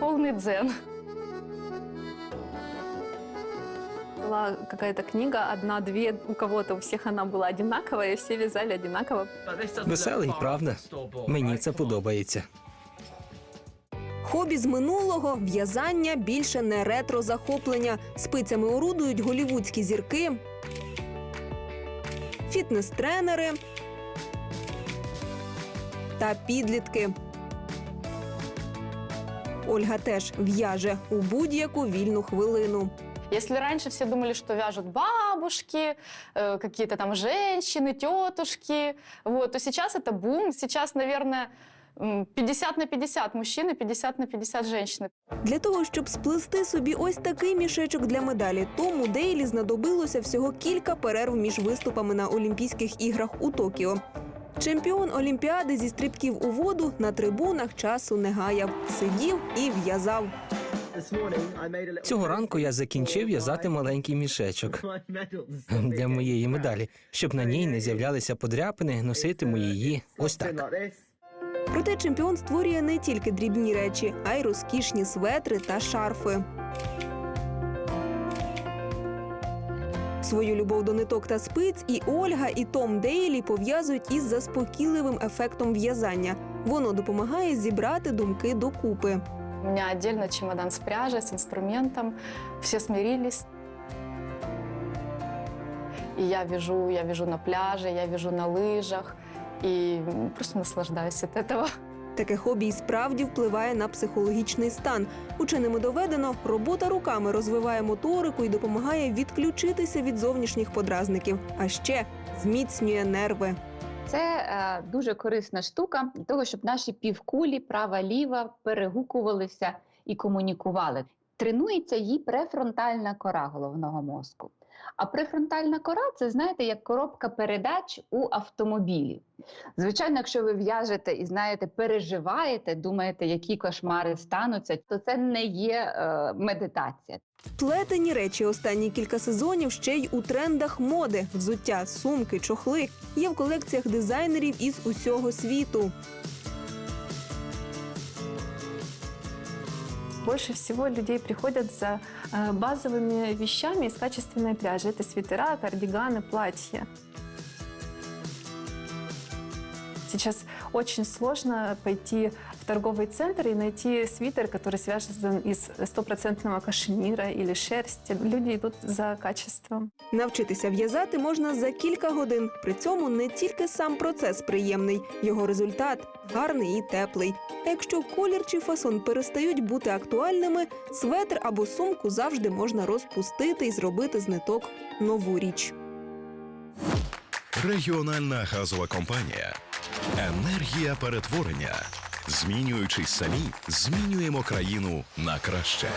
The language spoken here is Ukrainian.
полный дзен. Была какая-то книга, одна-две, у кого-то, у всех она была одинаковая, и все вязали одинаково. Веселий, правда? Мені це подобається. Хобі з минулого в'язання більше не ретро захоплення. Спицями орудують голівудські зірки, фітнес-тренери та підлітки. Ольга теж в'яже у будь-яку вільну хвилину. Если раньше все думали, что вяжут бабушки, э, какие-то там женщины, тетушки, вот, то сейчас это бум. Сейчас, наверное, м, 50 на 50 мужчины, 50 на 50 женщины. Для того, щоб сплести собі ось такий мішечок для медалі, тому Дейлі знадобилося всього кілька перерв між виступами на Олімпійських іграх у Токіо. Чемпіон Олімпіади зі стрибків у воду на трибунах часу не гаяв, сидів і в'язав. Цього ранку я закінчив в'язати маленький мішечок для моєї медалі, щоб на ній не з'являлися подряпини, носитиму її ось так. Проте чемпіон створює не тільки дрібні речі, а й розкішні светри та шарфи. Свою любов до ниток та спиць і Ольга, і Том Дейлі пов'язують із заспокійливим ефектом в'язання. Воно допомагає зібрати думки докупи. У меня отдельно чемодан с пряжей, с инструментом. Все смирились. И я вяжу, я вяжу на пляже, я вяжу на лыжах. И м, просто наслаждаюсь от этого. Таке хобі і справді впливає на психологічний стан. Ученими доведено, робота руками розвиває моторику і допомагає відключитися від зовнішніх подразників, а ще зміцнює нерви. Це е, дуже корисна штука для того, щоб наші півкулі, права ліва, перегукувалися і комунікували. Тренується їй префронтальна кора головного мозку. А префронтальна кора це знаєте як коробка передач у автомобілі. Звичайно, якщо ви в'яжете і знаєте, переживаєте, думаєте, які кошмари стануться, то це не є е, медитація. Плетені речі останні кілька сезонів ще й у трендах моди: взуття, сумки, чохли є в колекціях дизайнерів із усього світу. Больше всего людей приходят за э, базовыми вещами из качественной пряжи. Это свитера, кардиганы, платья. Сейчас очень сложно пойти в торговый центр и найти свитер, который свяжен из стопроцентного кашемира или шерсти. Люди идут за качеством. Навчитися в'язати можна за кілька годин. При цьому не тільки сам процес приємний, його результат гарний і теплий. А якщо колір чи фасон перестають бути актуальними, светр або сумку завжди можна розпустити і зробити з ниток нову річ. Регіональна газова компанія. Енергія перетворення. Змінюючись самі, змінюємо країну на краще.